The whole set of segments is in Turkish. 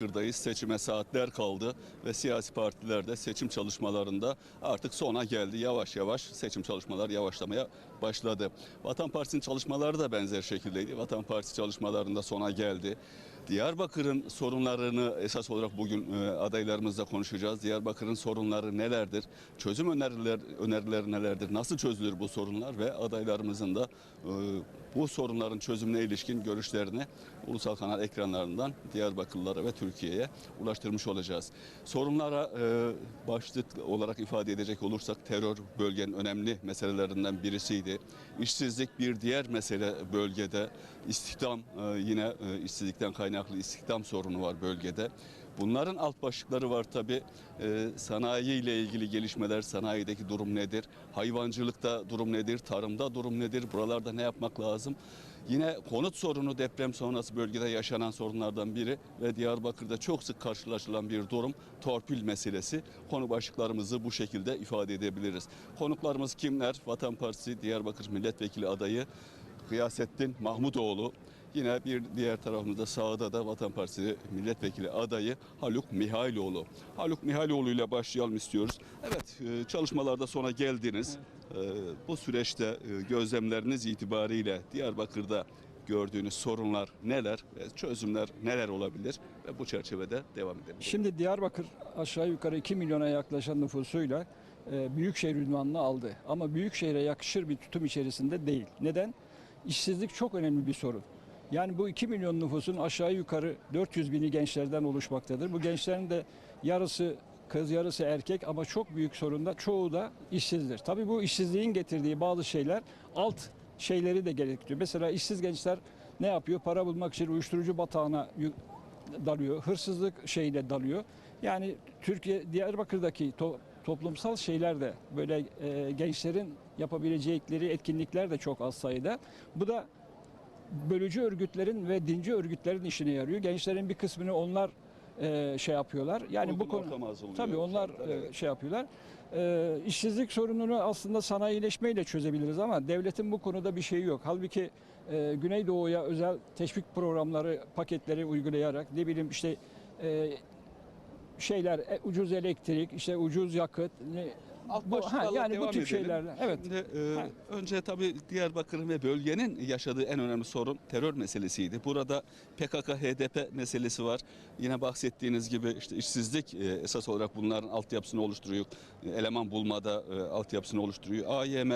Diyarbakır'dayız. Seçime saatler kaldı ve siyasi partiler de seçim çalışmalarında artık sona geldi. Yavaş yavaş seçim çalışmalar yavaşlamaya başladı. Vatan Partisi'nin çalışmaları da benzer şekildeydi. Vatan Partisi çalışmalarında sona geldi. Diyarbakır'ın sorunlarını esas olarak bugün e, adaylarımızla konuşacağız. Diyarbakır'ın sorunları nelerdir? Çözüm öneriler, önerileri nelerdir? Nasıl çözülür bu sorunlar? Ve adaylarımızın da e, bu sorunların çözümüne ilişkin görüşlerini ulusal kanal ekranlarından Diyarbakırlılara ve Türkiye'ye ulaştırmış olacağız. Sorunlara e, başlık olarak ifade edecek olursak terör bölgenin önemli meselelerinden birisiydi. İşsizlik bir diğer mesele bölgede. İstihdam e, yine e, işsizlikten kaynaklı istihdam sorunu var bölgede. Bunların alt başlıkları var tabi. sanayi ile ilgili gelişmeler, sanayideki durum nedir? Hayvancılıkta durum nedir? Tarımda durum nedir? Buralarda ne yapmak lazım? Yine konut sorunu deprem sonrası bölgede yaşanan sorunlardan biri ve Diyarbakır'da çok sık karşılaşılan bir durum torpil meselesi. Konu başlıklarımızı bu şekilde ifade edebiliriz. Konuklarımız kimler? Vatan Partisi Diyarbakır Milletvekili adayı Gıyasettin Mahmutoğlu. Yine bir diğer tarafımızda sağda da Vatan Partisi milletvekili adayı Haluk Mihailoğlu. Haluk Mihailoğlu ile başlayalım istiyoruz. Evet e, çalışmalarda sona geldiniz. E, Bu süreçte e, gözlemleriniz itibariyle Diyarbakır'da gördüğünüz sorunlar neler ve çözümler neler olabilir ve bu çerçevede devam edelim. Şimdi Diyarbakır aşağı yukarı 2 milyona yaklaşan nüfusuyla büyükşehir ünvanını aldı. Ama büyükşehire yakışır bir tutum içerisinde değil. Neden? İşsizlik çok önemli bir sorun. Yani bu 2 milyon nüfusun aşağı yukarı 400 bini gençlerden oluşmaktadır. Bu gençlerin de yarısı kız yarısı erkek ama çok büyük sorunda çoğu da işsizdir. Tabii bu işsizliğin getirdiği bazı şeyler alt şeyleri de gerektiriyor. Mesela işsiz gençler ne yapıyor? Para bulmak için uyuşturucu batağına dalıyor. Hırsızlık şeyine dalıyor. Yani Türkiye Diyarbakır'daki to- toplumsal şeyler de böyle e, gençlerin yapabilecekleri etkinlikler de çok az sayıda. Bu da bölücü örgütlerin ve dinci örgütlerin işine yarıyor. Gençlerin bir kısmını onlar e, şey yapıyorlar. Yani Uygun bu konu tabii onlar Şartlar, e, evet. şey yapıyorlar. E, işsizlik sorununu aslında sanayileşmeyle çözebiliriz ama devletin bu konuda bir şeyi yok. Halbuki e, Güneydoğu'ya özel teşvik programları, paketleri uygulayarak ne bileyim işte e, şeyler e, ucuz elektrik, işte ucuz yakıt, Alt bu, ha, yani bu tip şeylerle. Evet. Şimdi e, Ha. önce tabii Diyarbakır'ın ve bölgenin yaşadığı en önemli sorun terör meselesiydi. Burada PKK HDP meselesi var. Yine bahsettiğiniz gibi işte işsizlik e, esas olarak bunların altyapısını oluşturuyor. E, Eleman bulmada e, altyapısını oluşturuyor. AYM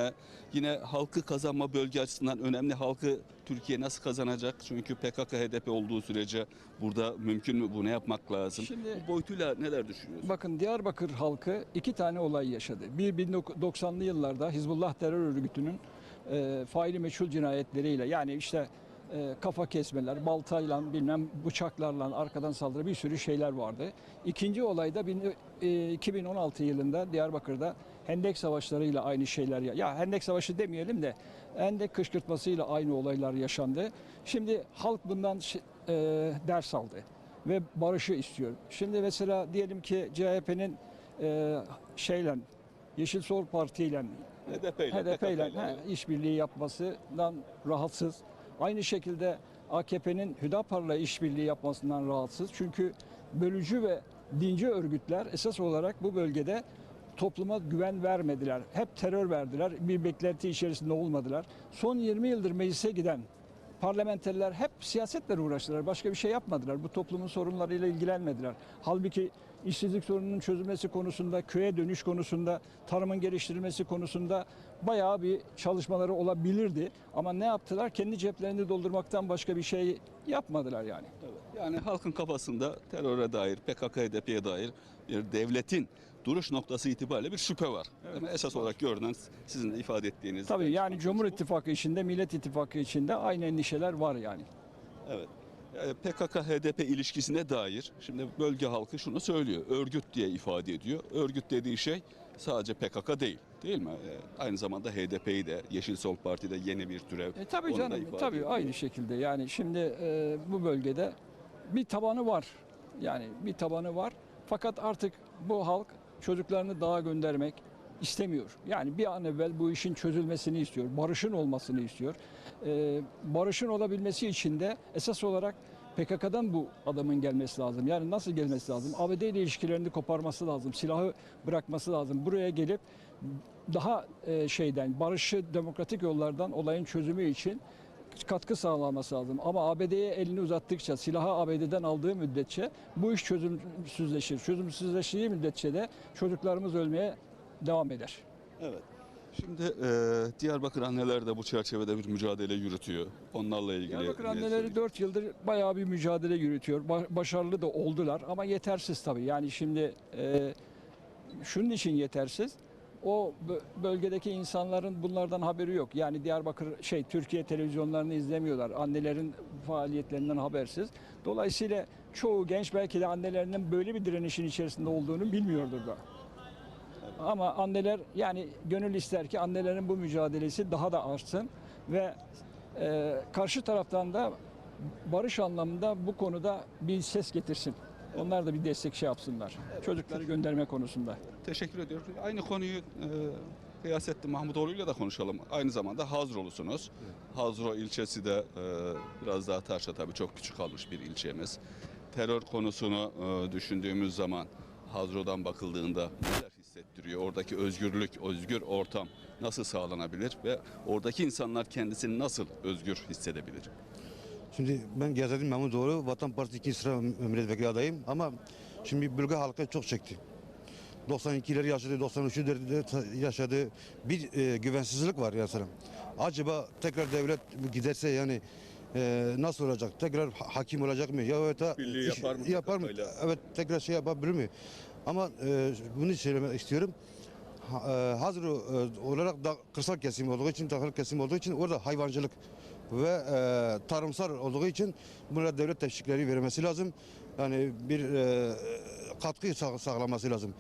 yine halkı kazanma bölge açısından önemli. Halkı Türkiye nasıl kazanacak? Çünkü PKK HDP olduğu sürece burada mümkün mü bu? Ne yapmak lazım? Şimdi- bu boyutuyla neler düşünüyorsunuz? Bakın Diyarbakır halkı iki tane olay yaşadı. Bir 1990'lı yıllarda Hizbullah terör örgütünün e, faili meçhul cinayetleriyle yani işte e, kafa kesmeler, baltayla bilmem bıçaklarla arkadan saldırı bir sürü şeyler vardı. İkinci olayda bin- e, 2016 yılında Diyarbakır'da Hendek Savaşları'yla aynı şeyler ya. Ya Hendek Savaşı demeyelim de Hendek kışkırtmasıyla aynı olaylar yaşandı. Şimdi halk bundan e, ders aldı ve barışı istiyor. Şimdi mesela diyelim ki CHP'nin e, şeyle Yeşil Sol Parti ile HDP ile HDP ile PKK 'yle, he, işbirliği yapmasından rahatsız. Aynı şekilde AKP'nin Hüdapar'la işbirliği yapmasından rahatsız. Çünkü bölücü ve dinci örgütler esas olarak bu bölgede topluma güven vermediler. Hep terör verdiler. Bir beklenti içerisinde olmadılar. Son 20 yıldır meclise giden parlamenterler hep siyasetle uğraştılar. Başka bir şey yapmadılar. Bu toplumun sorunlarıyla ilgilenmediler. Halbuki işsizlik sorununun çözülmesi konusunda, köye dönüş konusunda, tarımın geliştirilmesi konusunda bayağı bir çalışmaları olabilirdi. Ama ne yaptılar? Kendi ceplerini doldurmaktan başka bir şey yapmadılar yani. Evet. Yani halkın kafasında teröre dair, PKK, HDP'ye dair bir devletin duruş noktası itibariyle bir şüphe var. Ama esas olarak görünen sizin de ifade ettiğiniz. Tabii yani Cumhur İttifakı içinde, Millet İttifakı içinde aynı endişeler var yani. Evet. Yani PKK HDP ilişkisine dair şimdi bölge halkı şunu söylüyor. Örgüt diye ifade ediyor. Örgüt dediği şey sadece PKK değil. Değil mi? Ee, Aynı zamanda HDP'yi de Yeşil Sol Parti'de yeni bir türev. E, tabii canım, tabii ediyor. aynı şekilde. Yani şimdi e, bu bölgede bir tabanı var. Yani bir tabanı var. Fakat artık bu halk çocuklarını dağa göndermek istemiyor. Yani bir an evvel bu işin çözülmesini istiyor. Barışın olmasını istiyor. E, barışın olabilmesi için de esas olarak PKK'dan bu adamın gelmesi lazım. Yani nasıl gelmesi lazım? ABD ile ilişkilerini koparması lazım. Silahı bırakması lazım. Buraya gelip daha e, şeyden barışı demokratik yollardan olayın çözümü için katkı sağlaması lazım. Ama ABD'ye elini uzattıkça, silahı ABD'den aldığı müddetçe bu iş çözümsüzleşir. Çözümsüzleştiği müddetçe de çocuklarımız ölmeye devam eder. Evet. Şimdi e, Diyarbakır anneler de bu çerçevede bir mücadele yürütüyor. Onlarla ilgili. Diyarbakır ne anneleri söyleyeyim? 4 yıldır bayağı bir mücadele yürütüyor. Ba- başarılı da oldular ama yetersiz tabii. Yani şimdi e, şunun için yetersiz. O bö- bölgedeki insanların bunlardan haberi yok. Yani Diyarbakır şey Türkiye televizyonlarını izlemiyorlar. Annelerin faaliyetlerinden habersiz. Dolayısıyla çoğu genç belki de annelerinin böyle bir direnişin içerisinde olduğunu bilmiyordur da. Ama anneler yani gönül ister ki annelerin bu mücadelesi daha da artsın ve e, karşı taraftan da barış anlamında bu konuda bir ses getirsin. Onlar da bir destek şey yapsınlar. Çocukları gönderme konusunda. Teşekkür ediyorum. Aynı konuyu e, Gıyasettin Mahmutoğlu ile de konuşalım. Aynı zamanda Hazrolusunuz. Hazro ilçesi de e, biraz daha taşla tabii çok küçük kalmış bir ilçemiz. Terör konusunu e, düşündüğümüz zaman Hazro'dan bakıldığında neler hissettiriyor? Oradaki özgürlük, özgür ortam nasıl sağlanabilir ve oradaki insanlar kendisini nasıl özgür hissedebilir? Şimdi ben Gazettin Mahmutoğlu, Vatan Partisi 2. sıra milletvekili adayım ama şimdi bölge halkı çok çekti. 92'leri yaşadı, 93'leri yaşadı. Bir e, güvensizlik var mesela. Acaba tekrar devlet giderse yani e, nasıl olacak? Tekrar ha- hakim olacak mı? Ya evet, Birliği iş- yapar mı Yapar mı? Evet tekrar şey yapabilir mi? Ama e, bunu söylemek istiyorum. Ha- e, Hazır e, olarak da kırsal kesim olduğu için, tarım kesim olduğu için orada hayvancılık ve e, tarımsal olduğu için buna devlet teşvikleri vermesi lazım. Yani bir e, katkı sağ- sağlaması lazım.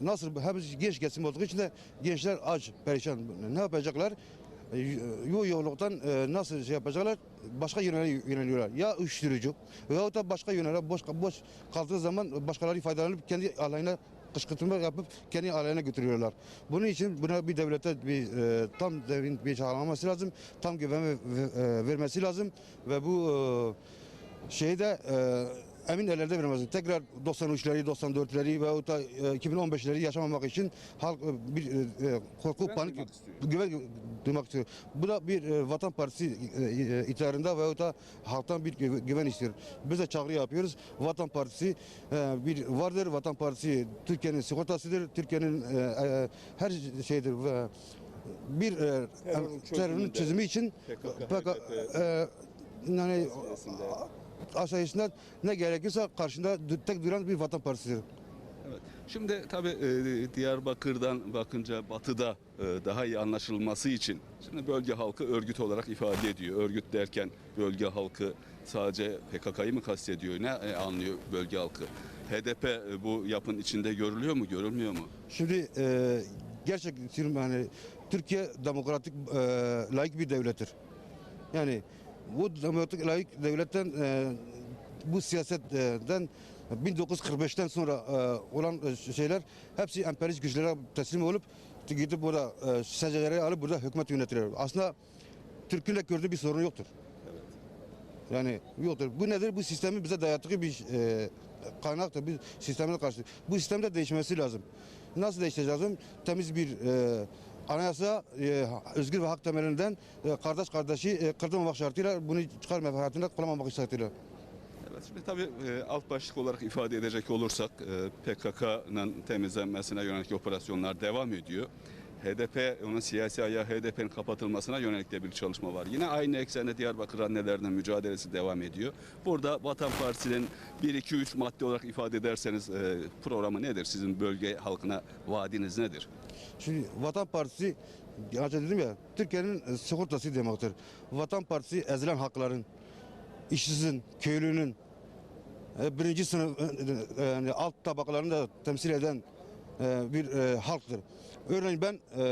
Nasıl hepsi genç kesim olduğu için de gençler aç, perişan. Ne yapacaklar? Yo yolluktan e, nasıl şey yapacaklar? Başka yönele yöneliyorlar. Ya uyuşturucu veyahut da başka yönele boş boş kaldığı zaman başkaları faydalanıp kendi alayına kışkırtma yapıp kendi alayına götürüyorlar. Bunun için buna bir devlete bir e, tam devin bir sağlaması lazım. Tam güven ve- ve- e, vermesi lazım ve bu e, şeyi de e, emin ellerde vermesi. Tekrar 93'leri, 94'leri veyahut da e, 2015'leri yaşamamak için halk e, bir e, e, korku, Güven panik duymak güven duymak istiyor. Bu da bir e, Vatan Partisi e, e, itibarında veyahut da halktan bir güven, istiyor. Biz de çağrı yapıyoruz. Vatan Partisi e, bir vardır. Vatan Partisi Türkiye'nin sigortasıdır. Türkiye'nin e, e, her şeydir ve bir e, Terörün çözümü için PKK, e, yani aşağısında ne gerekirse karşında tek duran bir Vatan Partisidir. Evet. Şimdi tabii e, Diyarbakır'dan bakınca batıda e, daha iyi anlaşılması için şimdi bölge halkı örgüt olarak ifade ediyor. Örgüt derken bölge halkı sadece PKK'yı mı kastediyor? Ne e, anlıyor bölge halkı? HDP e, bu yapın içinde görülüyor mu, görülmüyor mu? Şimdi e, gerçekten yani Türkiye demokratik e, layık bir devlettir. Yani bu demokratik layık devletten e, bu siyasetten 1945'ten sonra e, olan e, şeyler hepsi emperyalist güçlere teslim olup gidip burada e, alıp burada hükümet yönetiyorlar. Aslında Türk'ün gördüğü bir sorun yoktur. Yani yoktur. Bu nedir? Bu sistemin bize dayattığı bir e, kaynaktır. Bir sistemine karşı. Bu sistemin de değişmesi lazım. Nasıl değişmesi lazım? Temiz bir e, anayasa, e, özgür ve hak temelinden e, kardeş kardeşi e, kırdırmamak şartıyla bunu çıkar menfaatinde kullanmamak şartıyla. Evet, şimdi tabii e, alt başlık olarak ifade edecek olursak e, PKK'nın temizlenmesine yönelik operasyonlar devam ediyor. HDP, onun siyasi ayağı HDP'nin kapatılmasına yönelik de bir çalışma var. Yine aynı eksende Diyarbakır annelerinin mücadelesi devam ediyor. Burada Vatan Partisi'nin 1-2-3 madde olarak ifade ederseniz e, programı nedir? Sizin bölge halkına vaadiniz nedir? Şimdi Vatan Partisi, önce dedim ya, Türkiye'nin e, sigortası demektir. Vatan Partisi ezilen hakların, işsizin, köylünün, e, birinci sınıf e, yani alt tabakalarını da temsil eden bir e, halktır. Örneğin ben e,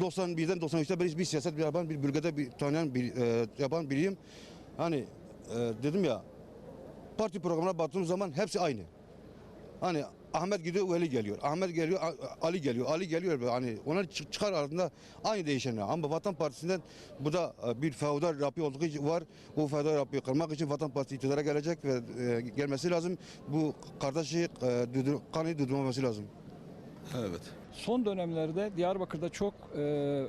91'den 93'te beri bir siyaset bir yapan bir bölgede bir tanıyan bir e, yapan biriyim. Hani e, dedim ya parti programına baktığım zaman hepsi aynı. Hani Ahmet gidiyor Veli geliyor. Ahmet geliyor Ali geliyor. Ali geliyor. Hani onlar çık- çıkar arasında aynı değişenler. Ama Vatan Partisi'nden bu da e, bir feodal yapı olduğu için var. O feodal yapıyı kırmak için Vatan Partisi iktidara gelecek ve e, gelmesi lazım. Bu kardeşi e, durdur, kanı durdurmaması lazım. Evet. Son dönemlerde Diyarbakır'da çok e,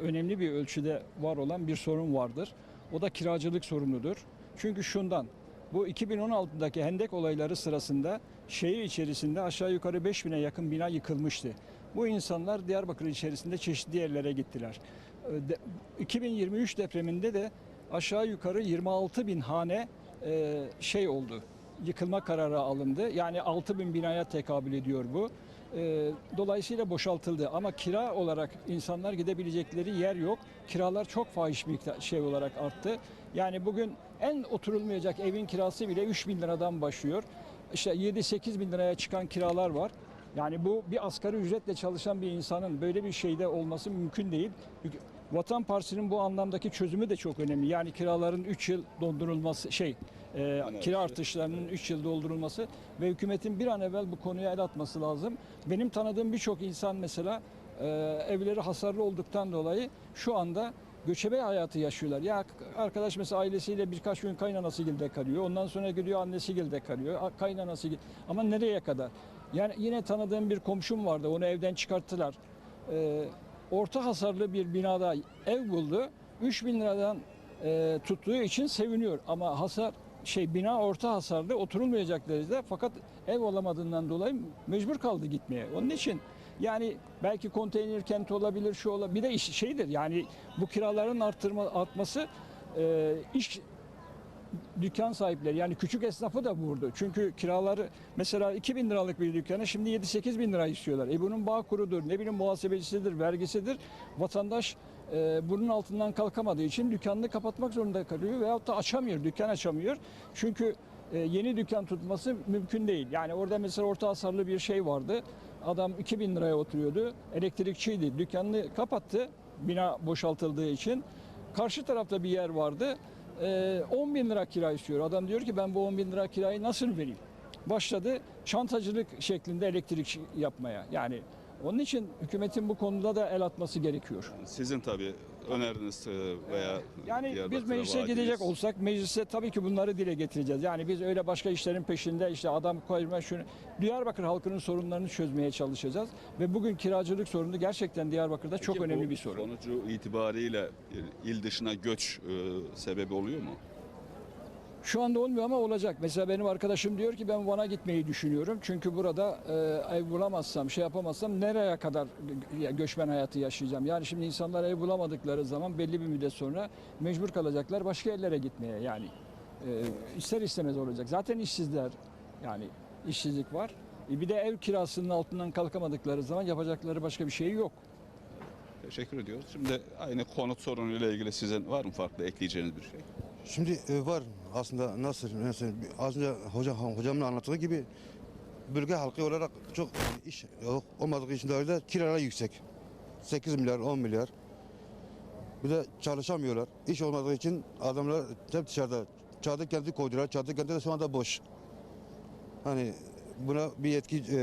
önemli bir ölçüde var olan bir sorun vardır. O da kiracılık sorunudur. Çünkü şundan, bu 2016'daki hendek olayları sırasında şehir içerisinde aşağı yukarı 5000'e yakın bina yıkılmıştı. Bu insanlar Diyarbakır içerisinde çeşitli yerlere gittiler. E, de- 2023 depreminde de aşağı yukarı 26 bin hane e, şey oldu. Yıkılma kararı alındı. Yani 6 bin binaya tekabül ediyor bu. E, dolayısıyla boşaltıldı ama kira olarak insanlar gidebilecekleri yer yok. Kiralar çok fahiş miktar şey olarak arttı. Yani bugün en oturulmayacak evin kirası bile 3 bin liradan başlıyor. İşte 7-8 bin liraya çıkan kiralar var. Yani bu bir asgari ücretle çalışan bir insanın böyle bir şeyde olması mümkün değil. Vatan Partisi'nin bu anlamdaki çözümü de çok önemli. Yani kiraların 3 yıl dondurulması şey e, kira artışlarının 3 yıl doldurulması ve hükümetin bir an evvel bu konuya el atması lazım. Benim tanıdığım birçok insan mesela e, evleri hasarlı olduktan dolayı şu anda göçebe hayatı yaşıyorlar. Ya arkadaş mesela ailesiyle birkaç gün kaynanası gilde kalıyor. Ondan sonra gidiyor annesi gilde kalıyor. Kaynanası gil- ama nereye kadar? Yani yine tanıdığım bir komşum vardı. Onu evden çıkarttılar. Ee, orta hasarlı bir binada ev buldu. 3 bin liradan e, tuttuğu için seviniyor. Ama hasar şey bina orta hasarlı oturulmayacak derecede fakat ev olamadığından dolayı mecbur kaldı gitmeye. Onun için yani belki konteyner kenti olabilir şu olabilir. Bir de iş, şeydir yani bu kiraların arttırma artması e, iş dükkan sahipleri yani küçük esnafı da vurdu. Çünkü kiraları mesela 2000 liralık bir dükkanı şimdi 7-8 bin lira istiyorlar. E bunun bağ kurudur, ne bileyim muhasebecisidir, vergisidir. Vatandaş e, bunun altından kalkamadığı için dükkanını kapatmak zorunda kalıyor veyahut da açamıyor, dükkan açamıyor. Çünkü e, yeni dükkan tutması mümkün değil. Yani orada mesela orta hasarlı bir şey vardı. Adam 2000 liraya oturuyordu. Elektrikçiydi. Dükkanını kapattı bina boşaltıldığı için. Karşı tarafta bir yer vardı. Ee, 10 bin lira kira istiyor. Adam diyor ki ben bu 10 bin lira kirayı nasıl vereyim? Başladı çantacılık şeklinde elektrik yapmaya. Yani onun için hükümetin bu konuda da el atması gerekiyor. Sizin tabii öneriniz e, veya Yani biz meclise gidecek olsak meclise tabii ki bunları dile getireceğiz. Yani biz öyle başka işlerin peşinde işte adam koyma şunu Diyarbakır halkının sorunlarını çözmeye çalışacağız ve bugün kiracılık sorunu gerçekten Diyarbakır'da çok önemli bir sorun. Sonucu itibariyle il dışına göç e, sebebi oluyor mu? Şu anda olmuyor ama olacak. Mesela benim arkadaşım diyor ki ben Van'a gitmeyi düşünüyorum. Çünkü burada e, ev bulamazsam, şey yapamazsam nereye kadar gö- göçmen hayatı yaşayacağım? Yani şimdi insanlar ev bulamadıkları zaman belli bir müddet sonra mecbur kalacaklar başka yerlere gitmeye yani. E, ister istemez olacak. Zaten işsizler yani işsizlik var. E, bir de ev kirasının altından kalkamadıkları zaman yapacakları başka bir şey yok. Teşekkür ediyoruz. Şimdi aynı konut sorunuyla ilgili sizin var mı farklı ekleyeceğiniz bir şey? Şimdi e, var aslında nasıl mesela az önce hocam hocamın anlattığı gibi bölge halkı olarak çok iş yok olmadığı için de kiralar yüksek. 8 milyar 10 milyar. Bir de çalışamıyorlar. İş olmadığı için adamlar hep dışarıda. Çadır kenti koydular. Çadır kenti de şu anda boş. Hani buna bir yetki e,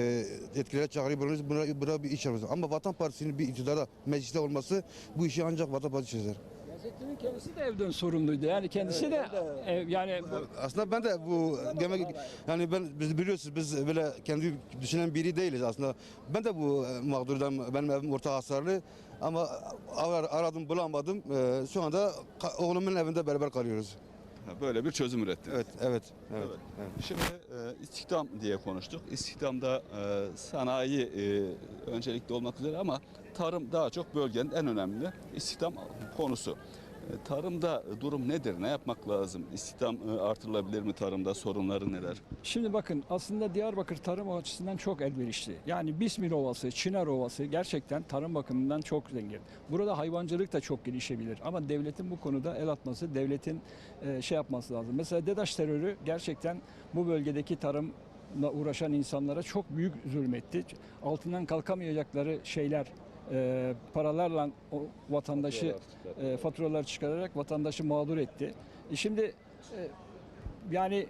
yetkililere çağrı. Buna, buna bir iş yapıyoruz. Ama Vatan Partisi'nin bir iktidara mecliste olması bu işi ancak Vatan Partisi çözer. Gazetinin kendisi de evden sorumluydu. Yani kendisi de ev, yani Aslında ben de bu demek yani ben biz biliyorsunuz biz böyle kendi düşünen biri değiliz aslında. Ben de bu e, mağdurdan benim evim orta hasarlı ama ar- aradım bulamadım. E, Şu anda oğlumun evinde beraber kalıyoruz. Böyle bir çözüm ürettiniz. Evet, evet, evet. Evet. evet. Şimdi e, istihdam diye konuştuk. İstihdamda e, sanayi e, öncelikli olmak üzere ama tarım daha çok bölgenin en önemli istihdam konusu. E, tarımda durum nedir? Ne yapmak lazım? İstihdam e, artırılabilir mi tarımda? Sorunları neler? Şimdi bakın aslında Diyarbakır tarım açısından çok elverişli. Yani Bismil Ovası, Çınar Ovası gerçekten tarım bakımından çok zengin. Burada hayvancılık da çok gelişebilir. Ama devletin bu konuda el atması, devletin e, şey yapması lazım. Mesela DEDAŞ terörü gerçekten bu bölgedeki tarımla uğraşan insanlara çok büyük zulmetti. Altından kalkamayacakları şeyler, e, paralarla o vatandaşı e, faturalar çıkararak vatandaşı mağdur etti. E şimdi e, yani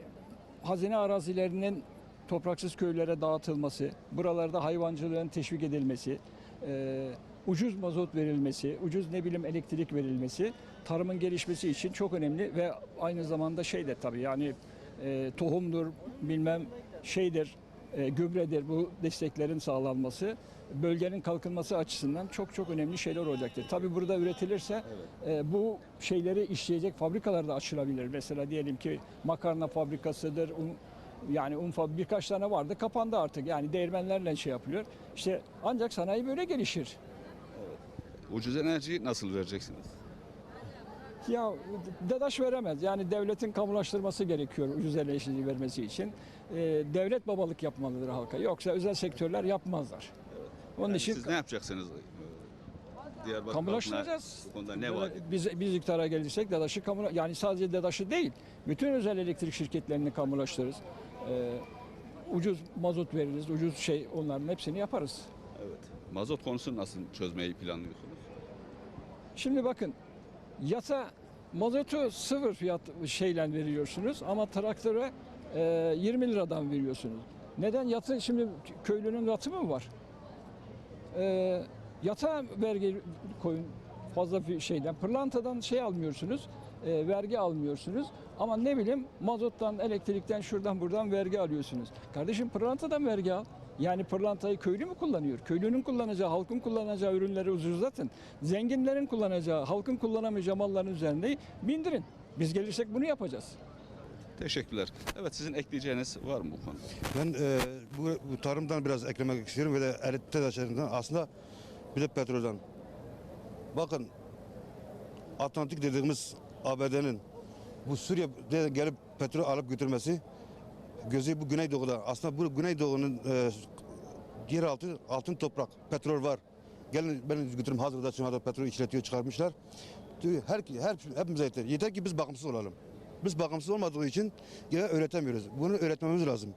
hazine arazilerinin topraksız köylere dağıtılması, buralarda hayvancılığın teşvik edilmesi, e, ucuz mazot verilmesi, ucuz ne bileyim elektrik verilmesi tarımın gelişmesi için çok önemli ve aynı zamanda şey de tabii yani e, tohumdur bilmem şeydir e, gübredir bu desteklerin sağlanması bölgenin kalkınması açısından çok çok önemli şeyler olacaktır. Tabii burada üretilirse e, bu şeyleri işleyecek fabrikalar da açılabilir. Mesela diyelim ki makarna fabrikasıdır, un, yani un fab- birkaç tane vardı kapandı artık. Yani değirmenlerle şey yapılıyor. İşte ancak sanayi böyle gelişir. Ucuz enerjiyi nasıl vereceksiniz? Ya DADAŞ veremez. Yani devletin kamulaştırması gerekiyor ucuz enerji vermesi için. Ee, devlet babalık yapmalıdır halka. Yoksa özel sektörler yapmazlar. Onun Yani için siz ne yapacaksınız? Diyarbakır kamulaştıracağız. Bu konuda ne var? Biz, biz iktidara gelirsek DADAŞ'ı kamu yani sadece DADAŞ'ı değil, bütün özel elektrik şirketlerini kamulaştırırız. Ee, ucuz mazot veririz, ucuz şey onların hepsini yaparız. Evet. Mazot konusunu nasıl çözmeyi planlıyorsunuz? Şimdi bakın yata mazotu sıfır fiyat şeyle veriyorsunuz ama traktöre e, 20 liradan veriyorsunuz. Neden? Yatı şimdi köylünün yatı mı var? E, yata vergi koyun fazla bir şeyden. Pırlantadan şey almıyorsunuz, e, vergi almıyorsunuz. Ama ne bileyim mazottan, elektrikten, şuradan buradan vergi alıyorsunuz. Kardeşim pırlantadan vergi al. Yani pırlantayı köylü mü kullanıyor? Köylünün kullanacağı, halkın kullanacağı ürünleri ucuzlatın. Zenginlerin kullanacağı, halkın kullanamayacağı malların üzerine bindirin. Biz gelirsek bunu yapacağız. Teşekkürler. Evet sizin ekleyeceğiniz var mı bu konuda? Ben e, bu, bu tarımdan biraz eklemek istiyorum ve de elit tedaşlarından aslında bir de petrolden. Bakın Atlantik dediğimiz ABD'nin bu Suriye'de gelip petrol alıp götürmesi gözü bu Güneydoğu'da. Aslında bu Güneydoğu'nun e, yer altı altın toprak, petrol var. Gelin ben götürüm hazırda anda petrol işletiyor çıkarmışlar. Her, her hepimize yeter. Yeter ki biz bakımsız olalım. Biz bakımsız olmadığı için yine öğretemiyoruz. Bunu öğretmemiz lazım.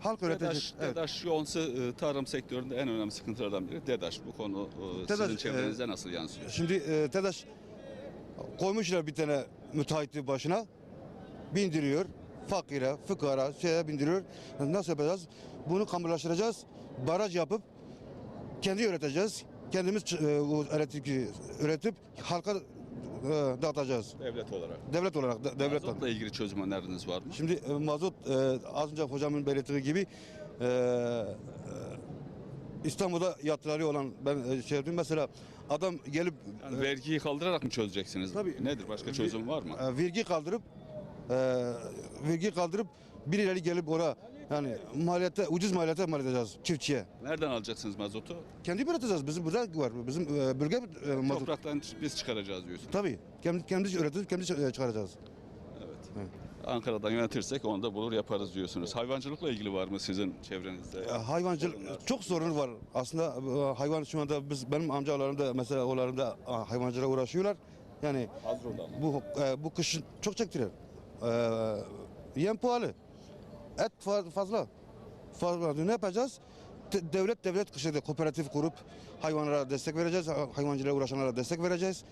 Halk öğretecek. DEDAŞ, Evet. DEDAŞ yoğunsa e, tarım sektöründe en önemli sıkıntılardan biri DEDAŞ. Bu konu e, DEDAŞ, sizin çevrenizde nasıl yansıyor? Şimdi e, TEDAŞ koymuşlar bir tane müteahhiti başına bindiriyor. Fakire, fıkara şeye bindiriyor. Nasıl yapacağız? Bunu kamulaştıracağız. Baraj yapıp kendi üreteceğiz. Kendimiz e, elektriği üretip halka e, dağıtacağız. Devlet olarak. Devlet olarak, de- devlet Mazotla ilgili çözüm öneriniz var mı? Şimdi e, mazot e, az önce hocamın belirttiği gibi e, e, İstanbul'da yatırları olan ben e, şey yaptım mesela adam gelip Yani e, vergiyi kaldırarak mı çözeceksiniz? Tabii. Nedir? Başka çözüm var mı? e, vergi kaldırıp e, vergi kaldırıp birileri gelip oraya yani maliyete ucuz maliyete mal edeceğiz çiftçiye. Nereden alacaksınız mazotu? Kendi üreteceğiz. Bizim burada var. Bizim e, bölge e, mazot. Topraktan biz çıkaracağız diyorsunuz. Tabii. Kendi, kendi üretip kendi çı- çıkaracağız. Evet. Ankara'dan yönetirsek onu da bulur yaparız diyorsunuz. Hayvancılıkla ilgili var mı sizin çevrenizde? E, Hayvancılık Sorunlar. çok sorun var. Aslında e, hayvan şu anda biz benim amcalarım da mesela oğullarım da e, hayvancılığa uğraşıyorlar. Yani Hazro'da mı? bu e, bu kışın çok çektiler. E, yem pahalı. Et fa- fazla. Fazla. Ne yapacağız? De- devlet devlet kışında kooperatif kurup hayvanlara destek vereceğiz. ha- Hayvancılığa uğraşanlara destek vereceğiz.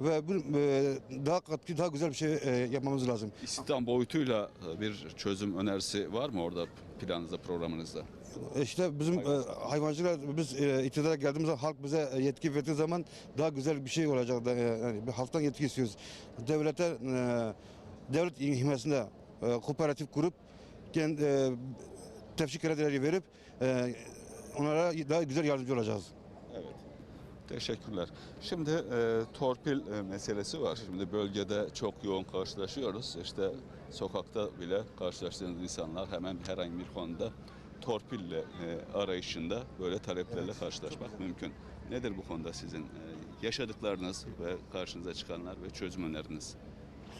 Ve bu e, daha katkı daha güzel bir şey e, yapmamız lazım. İstihdam boyutuyla e, bir çözüm önerisi var mı orada planınızda, programınızda? İşte bizim e, hayvancılar biz iktidara geldiğimiz zaman halk bize yetki verdiği zaman daha güzel bir şey olacak. Yani bir halktan yetki istiyoruz. Devlete devlet himmetinde e, kooperatif kurup tefşik kredileri verip e, onlara daha güzel yardımcı olacağız. Evet. Teşekkürler. Şimdi e, torpil e, meselesi var. Şimdi bölgede çok yoğun karşılaşıyoruz. İşte sokakta bile karşılaştığınız insanlar hemen herhangi bir konuda torpille e, arayışında böyle taleplerle karşılaşmak mümkün. Nedir bu konuda sizin e, yaşadıklarınız ve karşınıza çıkanlar ve çözüm öneriniz?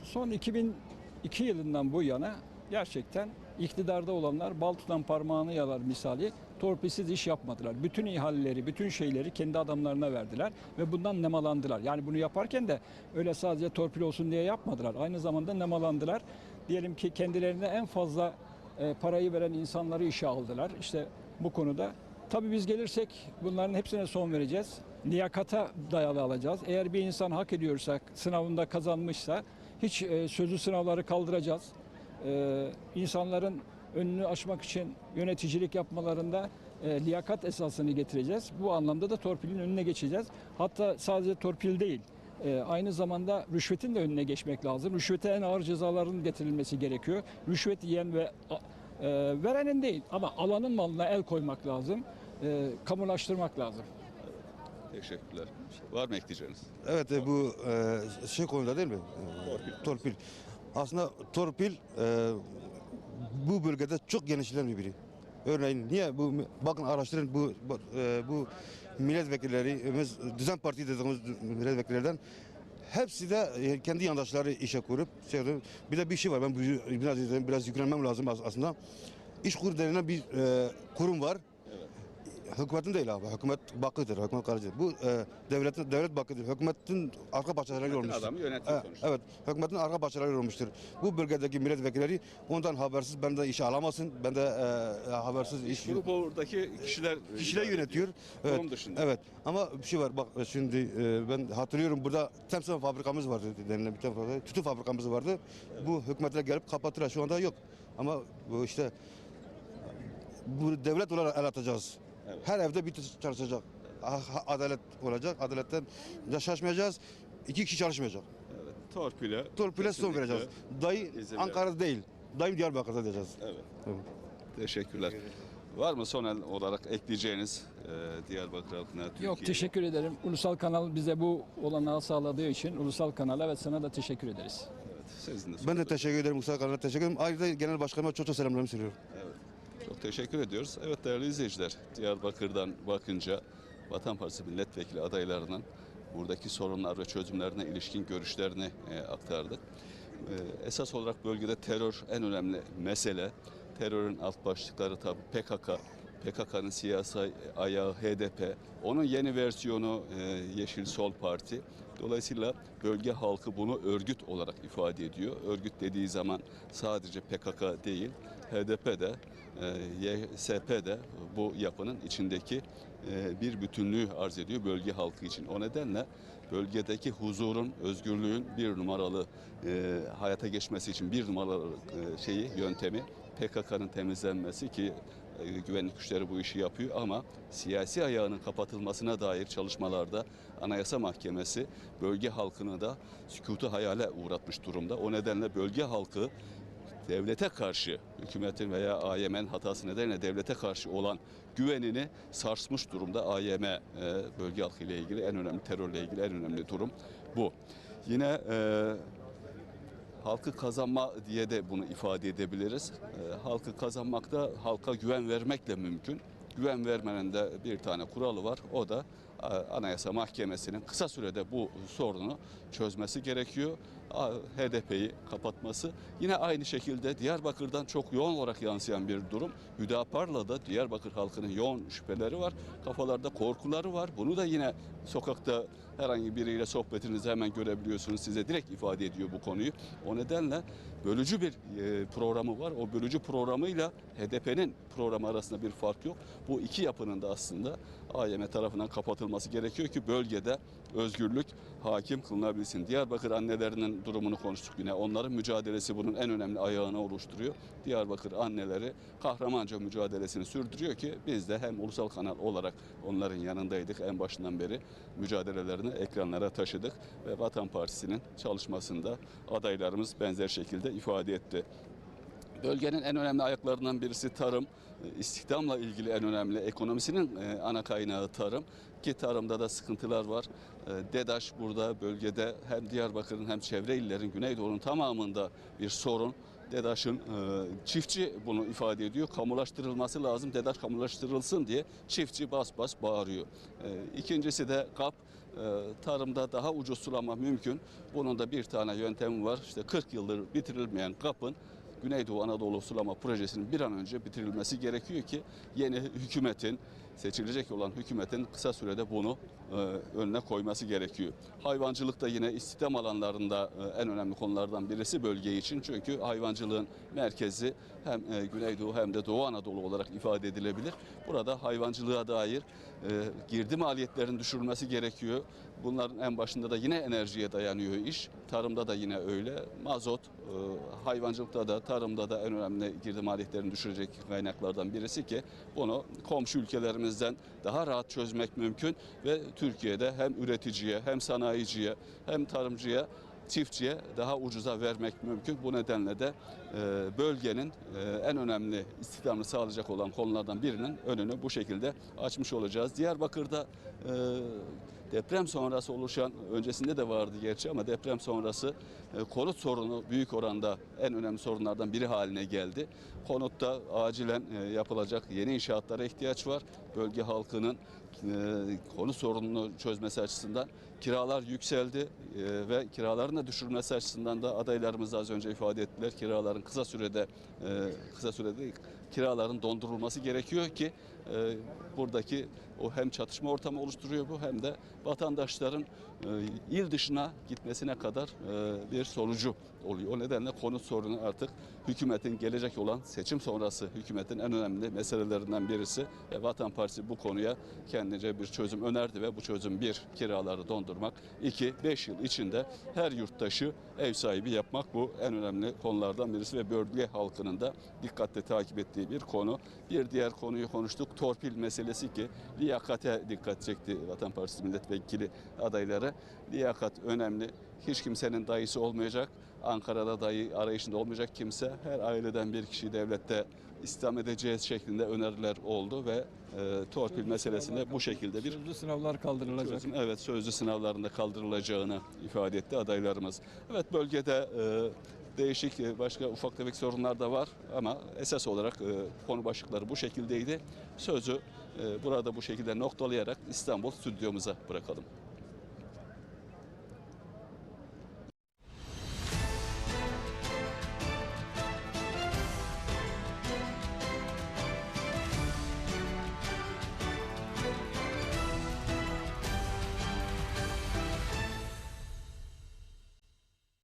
Son 2002 yılından bu yana gerçekten iktidarda olanlar bal tutan parmağını yalar misali torpilsiz iş yapmadılar. Bütün ihaleleri, bütün şeyleri kendi adamlarına verdiler ve bundan nemalandılar. Yani bunu yaparken de öyle sadece torpil olsun diye yapmadılar. Aynı zamanda nemalandılar. Diyelim ki kendilerine en fazla e, parayı veren insanları işe aldılar. İşte bu konuda Tabii biz gelirsek bunların hepsine son vereceğiz. Liyakata dayalı alacağız. Eğer bir insan hak ediyorsa, sınavında kazanmışsa hiç e, sözlü sınavları kaldıracağız. E, insanların önünü aşmak için yöneticilik yapmalarında e, liyakat esasını getireceğiz. Bu anlamda da torpilin önüne geçeceğiz. Hatta sadece torpil değil, e, aynı zamanda rüşvetin de önüne geçmek lazım. Rüşvete en ağır cezaların getirilmesi gerekiyor. Rüşvet yiyen ve a- e, verenin değil ama alanın malına el koymak lazım. E, kamulaştırmak lazım. Teşekkürler. Var mı ekleyeceğiniz? Evet e, bu e, şey konuda değil mi? E, torpil. Aslında torpil e, bu bölgede çok genişleyen bir biri. Örneğin niye bu bakın araştırın bu bu, e, milletvekillerimiz düzen parti dediğimiz milletvekillerden hepsi de e, kendi yandaşları işe kurup şey bir de bir şey var ben biraz biraz yüklenmem lazım as- aslında. İşkur denilen bir e, kurum var. Hükümetin değil abi. Hükümet bakıdır, hükümet karıcıdır. Bu e, devletin devlet bakıdır. Hükümetin arka bahçeleri olmuştur. adamı yönetiyor E, sonuçta. evet, hükümetin arka bahçeleri olmuştur. Bu bölgedeki milletvekilleri ondan habersiz ben de işe alamasın. Ben de e, e, habersiz iş Grup oradaki kişiler kişiler idare yönetiyor. ediyor. Evet. Dışında. Evet. Ama bir şey var. Bak şimdi e, ben hatırlıyorum burada temsil fabrikamız vardı denilen bir tane fabrika. Tütün fabrikamız vardı. Bu hükümetler gelip kapattılar. Şu anda yok. Ama bu işte bu devlet olarak el atacağız. Evet. Her evde bir çalışacak. Ha- Adalet olacak. Adaletten şaşmayacağız. İki kişi çalışmayacak. Evet. Torpile. Torpile son vereceğiz. Dayı Ankara'da değil. Dayım Diyarbakır'da diyeceğiz. Evet. Evet. Teşekkürler. Var mı son olarak ekleyeceğiniz e, Diyarbakır halkına, Türkiye'ye? Yok teşekkür ederim. Ulusal kanal bize bu olanağı sağladığı için ulusal kanala ve sana da teşekkür ederiz. Evet, sizin de Ben de teşekkür ederim Mustafa Kanal'a teşekkür ederim. Ayrıca genel başkanıma çok çok selamlarımı söylüyorum. Çok teşekkür ediyoruz. Evet değerli izleyiciler, Diyarbakır'dan bakınca Vatan Partisi milletvekili adaylarının buradaki sorunlar ve çözümlerine ilişkin görüşlerini e, aktardık. E, esas olarak bölgede terör en önemli mesele. Terörün alt başlıkları tabii PKK, PKK'nın siyasi ayağı HDP, onun yeni versiyonu e, Yeşil Sol Parti. Dolayısıyla bölge halkı bunu örgüt olarak ifade ediyor. Örgüt dediği zaman sadece PKK değil, HDP de, e, YSP de bu yapının içindeki e, bir bütünlüğü arz ediyor bölge halkı için. O nedenle bölgedeki huzurun, özgürlüğün bir numaralı hayata geçmesi için bir numaralı şeyi, yöntemi PKK'nın temizlenmesi ki güvenlik güçleri bu işi yapıyor ama siyasi ayağının kapatılmasına dair çalışmalarda Anayasa Mahkemesi bölge halkını da sükutu hayale uğratmış durumda. O nedenle bölge halkı devlete karşı, hükümetin veya AYM'nin hatası nedeniyle devlete karşı olan güvenini sarsmış durumda. AYM e, bölge halkı ile ilgili en önemli terörle ilgili en önemli durum bu. Yine e, halkı kazanma diye de bunu ifade edebiliriz. E, halkı kazanmakta halka güven vermekle mümkün. Güven vermenin de bir tane kuralı var. O da Anayasa Mahkemesi'nin kısa sürede bu sorunu çözmesi gerekiyor. HDP'yi kapatması. Yine aynı şekilde Diyarbakır'dan çok yoğun olarak yansıyan bir durum. Hüdapar'la da Diyarbakır halkının yoğun şüpheleri var. Kafalarda korkuları var. Bunu da yine sokakta herhangi biriyle sohbetinizde hemen görebiliyorsunuz. Size direkt ifade ediyor bu konuyu. O nedenle bölücü bir e, programı var. O bölücü programıyla HDP'nin programı arasında bir fark yok. Bu iki yapının da aslında AYM tarafından kapatılması gerekiyor ki bölgede özgürlük hakim kılınabilsin. Diyarbakır annelerinin durumunu konuştuk yine. Onların mücadelesi bunun en önemli ayağını oluşturuyor. Diyarbakır anneleri kahramanca mücadelesini sürdürüyor ki biz de hem ulusal kanal olarak onların yanındaydık en başından beri mücadelelerini ekranlara taşıdık ve Vatan Partisi'nin çalışmasında adaylarımız benzer şekilde ifade etti. Bölgenin en önemli ayaklarından birisi tarım. E, İstihdamla ilgili en önemli ekonomisinin e, ana kaynağı tarım. Ki tarımda da sıkıntılar var. E, DEDAŞ burada bölgede hem Diyarbakır'ın hem çevre illerin Güneydoğu'nun tamamında bir sorun. DEDAŞ'ın çiftçi bunu ifade ediyor. Kamulaştırılması lazım. DEDAŞ kamulaştırılsın diye çiftçi bas bas bağırıyor. E, İkincisi de KAP tarımda daha ucuz sulama mümkün. Bunun da bir tane yöntemi var. İşte 40 yıldır bitirilmeyen KAP'ın Güneydoğu Anadolu Sulama Projesi'nin bir an önce bitirilmesi gerekiyor ki yeni hükümetin seçilecek olan hükümetin kısa sürede bunu önüne koyması gerekiyor. Hayvancılık da yine istihdam alanlarında e, en önemli konulardan birisi bölge için. Çünkü hayvancılığın merkezi hem e, Güneydoğu hem de Doğu Anadolu olarak ifade edilebilir. Burada hayvancılığa dair e, girdi maliyetlerin düşürülmesi gerekiyor. Bunların en başında da yine enerjiye dayanıyor iş. Tarımda da yine öyle. Mazot, e, hayvancılıkta da tarımda da en önemli girdi maliyetlerini düşürecek kaynaklardan birisi ki bunu komşu ülkelerimizden daha rahat çözmek mümkün ve Türkiye'de hem üreticiye hem sanayiciye hem tarımcıya çiftçiye daha ucuza vermek mümkün. Bu nedenle de e, bölgenin e, en önemli istihdamını sağlayacak olan konulardan birinin önünü bu şekilde açmış olacağız. Diyarbakır'da e, deprem sonrası oluşan, öncesinde de vardı gerçi ama deprem sonrası e, konut sorunu büyük oranda en önemli sorunlardan biri haline geldi. Konutta acilen e, yapılacak yeni inşaatlara ihtiyaç var. Bölge halkının e, konu sorununu çözmesi açısından kiralar yükseldi e, ve kiraların da düşürülmesi açısından da adaylarımız da az önce ifade ettiler. Kiraların kısa sürede kısa sürede kiraların dondurulması gerekiyor ki e, buradaki o hem çatışma ortamı oluşturuyor bu hem de vatandaşların e, il dışına gitmesine kadar e, bir sonucu oluyor. O nedenle konut sorunu artık hükümetin gelecek olan seçim sonrası hükümetin en önemli meselelerinden birisi. Ve Vatan Partisi bu konuya kendince bir çözüm önerdi ve bu çözüm bir kiraları dondurmak, iki beş yıl içinde her yurttaşı ev sahibi yapmak bu en önemli konulardan birisi ve bölge halkının da dikkatle takip ettiği bir konu. Bir diğer konuyu konuştuk. Torpil meselesi ki liyakate dikkat çekti Vatan Partisi milletvekili adayları. Liyakat önemli. Hiç kimsenin dayısı olmayacak. Ankara'da dayı arayışında olmayacak kimse. Her aileden bir kişi devlette istihdam edeceğiz şeklinde öneriler oldu ve e, torpil meselesinde bu şekilde bir Sözlü sınavlar kaldırılacak. çözüm, evet sözlü sınavlarında kaldırılacağını ifade etti adaylarımız. Evet bölgede e, değişik e, başka ufak tefek sorunlar da var ama esas olarak e, konu başlıkları bu şekildeydi. Sözü e, burada bu şekilde noktalayarak İstanbul stüdyomuza bırakalım.